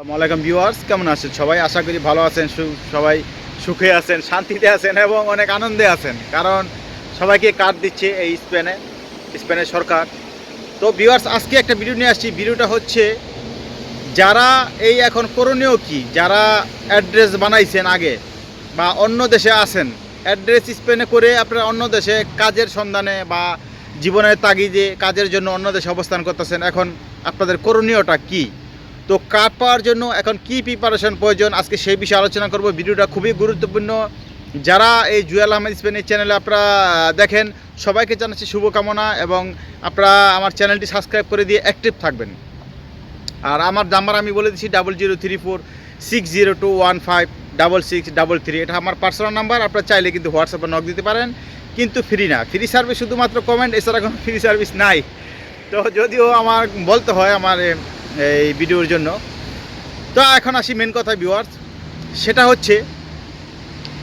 আসসালামাইকুম ভিউয়ার্স, কেমন আছেন সবাই? আশা করি ভালো আছেন সবাই সুখে আছেন, শান্তিতে আছেন এবং অনেক আনন্দে আছেন। কারণ সবাইকে কার্ড দিচ্ছে এই স্পেনে স্পেনের সরকার। তো ভিউয়ার্স, আজকে একটা ভিডিও নিয়ে আসছি। ভিডিওটা হচ্ছে যারা এই এখন করণীয় কি? যারা অ্যাড্রেস বানাইছেন আগে বা অন্য দেশে আছেন, অ্যাড্রেস স্পেনে করে আপনারা অন্য দেশে কাজের সন্ধানে বা জীবনের তাগিদে কাজের জন্য অন্য দেশে অবস্থান করতেছেন, এখন আপনাদের করণীয়টা কি? তো কার্ড পাওয়ার জন্য এখন কি প্রিপারেশন প্রয়োজন? আজকে সেই বিষয়ে আলোচনা করব। ভিডিওটা খুবই গুরুত্বপূর্ণ। যারা এই জুয়েল আহমেদ স্পেনের চ্যানেলে আপনারা দেখেন, সবাইকে জানাচ্ছি শুভকামনা এবং আপনারা আমার চ্যানেলটি সাবস্ক্রাইব করে দিয়ে অ্যাক্টিভ থাকবেন। আর আমার নাম্বার আমি বলে দিচ্ছি double zero three four six zero two one five double six double three এটা আমার পার্সোনাল নাম্বার আপনারা চাইলে কিন্তু হোয়াটসঅ্যাপে নক দিতে পারেন। কিন্তু ফ্রি না। ফ্রি সার্ভিস শুধুমাত্র কমেন্ট এছাড়া কোনো ফ্রি সার্ভিস নাই। তো যদিও আমার বলতে হয়, আমার এই ভিডিওর জন্য। তো এখন আসি মেন কথা ভিউয়ার্স সেটা হচ্ছে,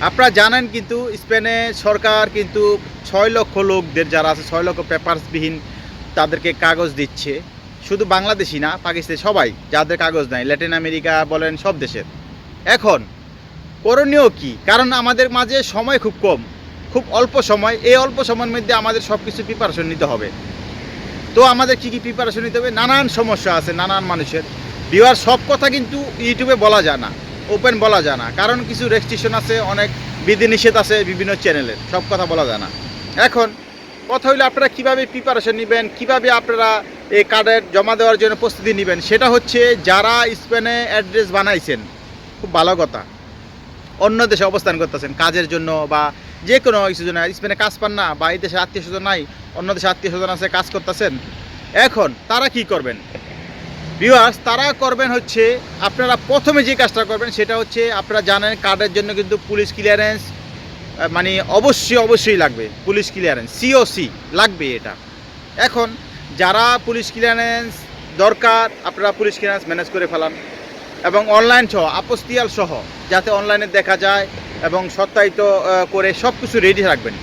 আপনারা জানেন কিন্তু স্পেনে সরকার কিন্তু ছয় লক্ষ লোকদের যারা আছে, ছয় লক্ষ পেপারসবিহীন তাদেরকে কাগজ দিচ্ছে। শুধু বাংলাদেশি না পাকিস্তানি সবাই, যাদের কাগজ নাই, ল্যাটিন আমেরিকা বলেন, সব দেশের। এখন, করণীয় কি? কারণ আমাদের মাঝে সময় খুব কম, খুব অল্প সময়, এই অল্প সময়ের মধ্যে আমাদের সব কিছু প্রিপারেশন নিতে হবে। তো আমাদের কি কি প্রিপারেশন নিতে হবে? নানান সমস্যা আছে, নানান মানুষের। বিওয়ার সব কথা কিন্তু ইউটিউবে বলা যায় না ওপেন বলা যায় না। কারণ কিছু রেস্ট্রিকশন আছে, অনেক বিধিনিষেধ আছে বিভিন্ন চ্যানেলের সব কথা বলা যায় না। এখন, কথা হইলে আপনারা কীভাবে প্রিপারেশন নেবেন, কীভাবে আপনারা এই কার্ডের জমা দেওয়ার জন্য প্রস্তুতি নেবেন, সেটা হচ্ছে যারা স্পেনে অ্যাড্রেস বানাইছেন, খুব ভালো কথা। অন্য দেশে অবস্থান করতেছেন, কাজের জন্য বা যে কোনো কিছুর জন্য। স্পেনে কাজ পান না বা এই দেশে আত্মীয় স্বজন নাই, অন্য দেশে আত্মীয় স্বজন আছে, কাজ করতেছেন। এখন তারা কি করবেন? ভিউয়ার্স তারা করবেন হচ্ছে, আপনারা প্রথমে যে কাজটা করবেন সেটা হচ্ছে, আপনারা জানেন কার্ডের জন্য কিন্তু পুলিশ ক্লিয়ারেন্স মানে অবশ্যই অবশ্যই লাগবে, পুলিশ ক্লিয়ারেন্স সিওসি লাগবে এটা। এখন যারা পুলিশ ক্লিয়ারেন্স দরকার, আপনারা পুলিশ ক্লিয়ারেন্স ম্যানেজ করে ফেলান। এবং অনলাইন সহ আপস্তিয়াল সহ, যাতে অনলাইনে দেখা যায় এবং সত্যায়িত করে সব কিছু রেডি রাখবেন।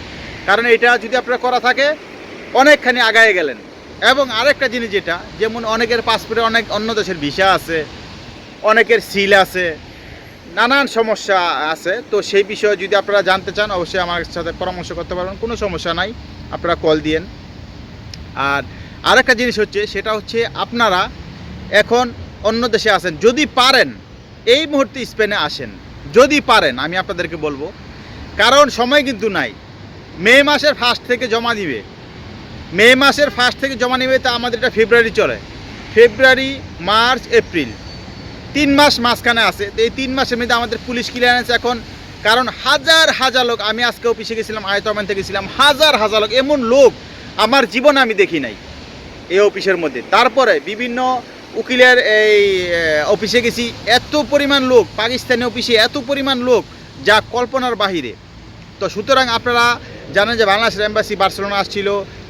কারণ এটা যদি আপনারা করা থাকে, অনেকখানি আগায় গেলেন। এবং আরেকটা জিনিস যেটা, যেমন অনেকের পাসপোর্টে অনেক, অন্য দেশের ভিসা আছে, অনেকের সিল আছে, নানান সমস্যা আছে। তো সেই বিষয়ে যদি আপনারা জানতে চান, অবশ্যই আমার সাথে পরামর্শ করতে পারবেন, কোনো সমস্যা নাই। আপনারা কল দিয়েন। আর আরেকটা জিনিস হচ্ছে, সেটা হচ্ছে আপনারা এখন অন্য দেশে আছেন, যদি পারেন, এই মুহূর্তে স্পেনে আসেন, যদি পারেন, আমি আপনাদেরকে বলব, কারণ সময় কিন্তু নাই। মে মাসের ফার্স্ট থেকে জমা দিবে। মে মাসের ফার্স্ট থেকে জমা নেবে তা আমাদের এটা ফেব্রুয়ারি চলে। ফেব্রুয়ারি মার্চ এপ্রিল তিন মাস মাঝখানে আছে। তো এই তিন মাসের মধ্যে আমাদের পুলিশ ক্লিয়ারেন্স এখন। কারণ হাজার হাজার লোক, আমি আজকে অফিসে গেছিলাম আয়তমান থেকে গেছিলাম, হাজার হাজার লোক, এমন লোক আমার জীবনে আমি দেখি নাই এই অফিসের মধ্যে। তারপরে বিভিন্ন উকিলের এই অফিসে গেছি। এত পরিমাণ লোক, পাকিস্তানি অফিসে এত পরিমাণ লোক যা কল্পনার বাহিরে। তো সুতরাং আপনারা জানেন যে বাংলাদেশের এম্বাসি বার্সেলোনা আসছিল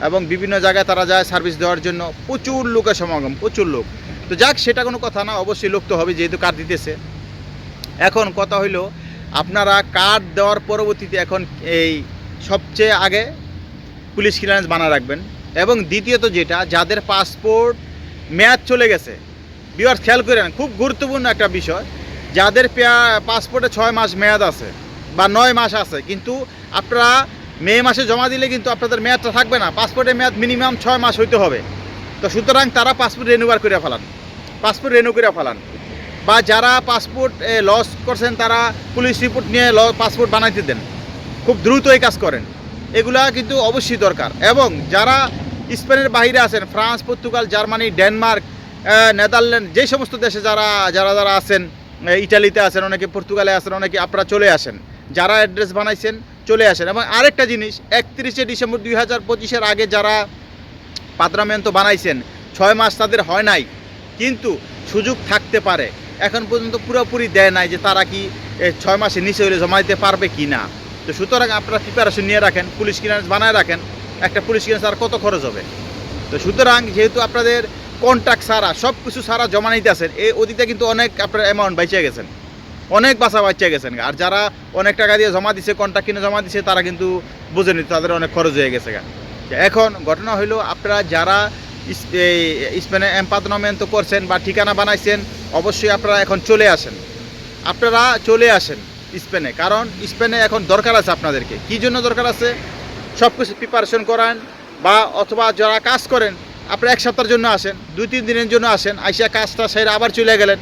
এবং বিভিন্ন জায়গায় তারা যায় সার্ভিস দেওয়ার জন্য। প্রচুর লোকের সমাগম, প্রচুর লোক। তো যাক, সেটা কোনো কথা না, অবশ্যই লোক তো হবে যেহেতু কার্ড দিতেছে। এখন কথা হইল, আপনারা কার্ড দেওয়ার পরবর্তীতে এখন এই সবচেয়ে আগে পুলিশ ক্লিয়ারেন্স বানা রাখবেন। এবং দ্বিতীয়ত যেটা, যাদের পাসপোর্ট মেয়াদ চলে গেছে। বিয়ার খেয়াল করেন, খুব গুরুত্বপূর্ণ একটা বিষয়। যাদের পাসপোর্টে ছয় মাস মেয়াদ আছে, বা নয় মাস আছে, কিন্তু আপনারা মে মাসে জমা দিলে কিন্তু আপনাদের মেয়াদটা থাকবে না। পাসপোর্টের মেয়াদ মিনিমাম ছয় মাস হইতে হবে। তো সুতরাং তারা পাসপোর্ট রেনুয়ার করে ফেলান। পাসপোর্ট রেনু করে ফেলান। বা যারা পাসপোর্ট লস করছেন, তারা পুলিশ রিপোর্ট নিয়ে ল পাসপোর্ট বানাইতে দেন। খুব দ্রুত এই কাজ করেন। এগুলা কিন্তু অবশ্যই দরকার। এবং যারা স্পেনের বাইরে আছেন, France, Portugal, Germany, Denmark Netherland, যে সমস্ত দেশে যারা যারা যারা আছেন ইটালিতে আছেন, অনেকে পর্তুগালে আছেন, অনেকে আপনারা চলে আসেন। যারা অ্যাড্রেস বানাইছেন, চলে আসেন। এবং আরেকটা জিনিস, একত্রিশে ডিসেম্বর দুই হাজার পঁচিশের আগে যারা পাত্রামেন্ট বানাইছেন, ছয় মাস তাদের হয় নাই। কিন্তু সুযোগ থাকতে পারে। এখন পর্যন্ত পুরোপুরি দেয় নাই যে তারা কি ছয় মাসের নিচে হলে জমা দিতে পারবে কি না তো সুতরাং আপনারা প্রিপারেশন নিয়ে রাখেন, পুলিশ ক্লিয়ারেন্স বানায় রাখেন। একটা পুলিশ ক্লিয়ারেন্স আর কত খরচ হবে? তো সুতরাং যেহেতু আপনাদের কন্ট্রাক্ট সারা সব কিছু সারা জমা নিতে আসেন এই অতীতে কিন্তু অনেক আপনার অ্যামাউন্ট বেঁচে গেছেন। অনেক বাসা বাচ্চা গেছেন। আর যারা অনেক টাকা দিয়ে জমা দিছে কন্ট্রাক্ট কিনে জমা দিছে, তারা কিন্তু বুঝেনি তাদের অনেক খরচ হয়ে গেছে। এখন ঘটনা হলো আপনারা যারা স্পেনে এম্পাতনমেন্ট করছেন বা ঠিকানা বানাইছেন, অবশ্যই আপনারা এখন চলে আসেন। আপনারা চলে আসেন স্পেনে। কারণ স্পেনে এখন দরকার আছে আপনাদেরকে। কী জন্য দরকার আছে? সব কিছু প্রিপারেশন করান বা অথবা যারা কাজ করেন, আপনারা এক সপ্তাহের জন্য আসেন, দুই, তিন দিনের জন্য আসেন, আইসা কাজটা সেরে আবার চলে গেলেন।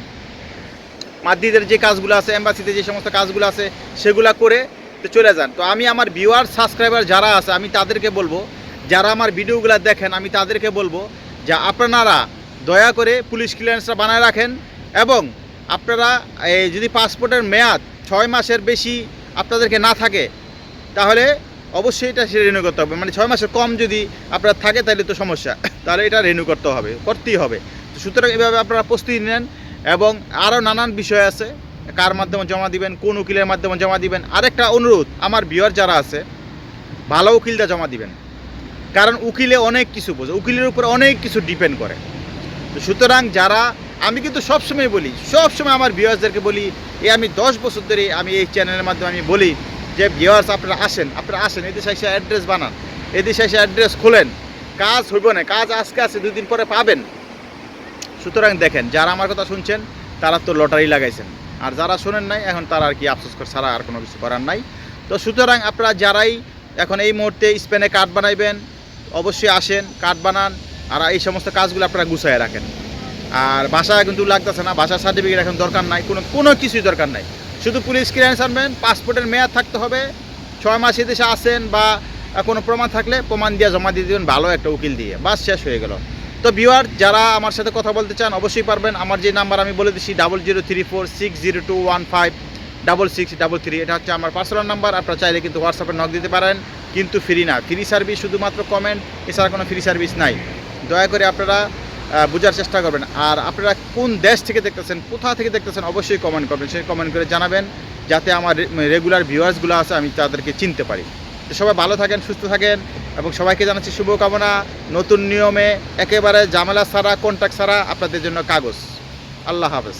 মাদ্রিদের যে কাজগুলো আছে এম্বাসিতে যে সমস্ত কাজগুলো আছে, সেগুলো করে তো চলে যান। তো আমি আমার ভিউয়ার সাবস্ক্রাইবার যারা আছে, আমি তাদেরকে বলব, যারা আমার ভিডিওগুলো দেখেন, আমি তাদেরকে বলব যে আপনারা দয়া করে পুলিশ ক্লিয়ারেন্সটা বানায় রাখেন এবং আপনারা যদি পাসপোর্টের মেয়াদ ছয় মাসের বেশি আপনাদেরকে না থাকে, তাহলে অবশ্যই এটা সে রেনিউ করতে হবে। মানে ছয় মাসের কম যদি আপনার থাকে তাহলে তো সমস্যা। তাহলে এটা রেনিউ করতে হবে, করতেই হবে। সুতরাং এভাবে আপনারা প্রস্তুতি নেন এবং আরও নানান বিষয় আছে। কার মাধ্যমে জমা দিবেন, কোন উকিলের মাধ্যমে জমা দিবেন। আরেকটা অনুরোধ, আমার বিয়ার যারা আছে, ভালো উকিলটা জমা দিবেন। কারণ উকিলে অনেক কিছু বোঝে, উকিলের উপর অনেক কিছু ডিপেন্ড করে। তো সুতরাং যারা, আমি কিন্তু সবসময় বলি, সবসময় আমার ভিউয়ার্সদেরকে বলি, এ আমি দশ বছর ধরে আমি এই চ্যানেলের মাধ্যমে আমি বলি যে ভিউয়ার্স আপনারা আসেন আপনারা আসেন এদেশে এসে অ্যাড্রেস বানান। এদেশে এসে অ্যাড্রেস খোলেন। কাজ হইব না, কাজ আজকে আছে, দুদিন পরে পাবেন। সুতরাং দেখেন, যারা আমার কথা শুনছেন, তারা তো লটারি লাগাইছেন। আর যারা শোনেন নাই, এখন তারা আর কি আফসোস করে, ছাড়া আর কোনো কিছু করার নাই। তো সুতরাং আপনারা যারাই এখন এই মুহূর্তে স্পেনে কার্ড বানাইবেন, অবশ্যই আসেন কার্ড বানান, আর এই সমস্ত কাজগুলো আপনারা গুছায় রাখেন। আর বাসা কিন্তু লাগতেছে না, বাসার সার্টিফিকেট এখন দরকার নাই, কোনো কোনো কিছুই দরকার নাই। শুধু পুলিশ ক্লিয়ারেন্স আনবেন পাসপোর্টের মেয়াদ থাকতে হবে, ছয় মাস এদেশে আসেন বা কোনো প্রমাণ থাকলে প্রমাণ দিয়ে জমা দিয়ে দেবেন, ভালো একটা উকিল দিয়ে। বাস শেষ হয়ে গেল। তো ভিউয়ার যারা আমার সাথে কথা বলতে চান, অবশ্যই পারবেন। আমার যে নাম্বার আমি বলে দিচ্ছি double zero three four six zero two one five double six double three এটা হচ্ছে আমার পার্সোনাল নাম্বার আপনারা চাইলে কিন্তু হোয়াটসঅ্যাপে নক দিতে পারেন, কিন্তু ফ্রি না। ফ্রি সার্ভিস শুধুমাত্র কমেন্ট এছাড়া কোনো ফ্রি সার্ভিস নাই। দয়া করে আপনারা বোঝার চেষ্টা করবেন। আর আপনারা কোন দেশ থেকে দেখতেছেন, কোথা থেকে দেখতেছেন, অবশ্যই কমেন্ট করবেন। সেই কমেন্ট করে জানাবেন, যাতে আমার রেগুলার ভিউয়ার্সগুলো আছে, আমি তাদেরকে চিনতে পারি। তো সবাই ভালো থাকেন, সুস্থ থাকেন, এবং সবাইকে জানাচ্ছি শুভকামনা। নতুন নিয়মে একেবারে জামেলা ছাড়া কন্ট্যাক্ট ছাড়া আপনাদের জন্য কাগজ। আল্লাহ হাফেজ।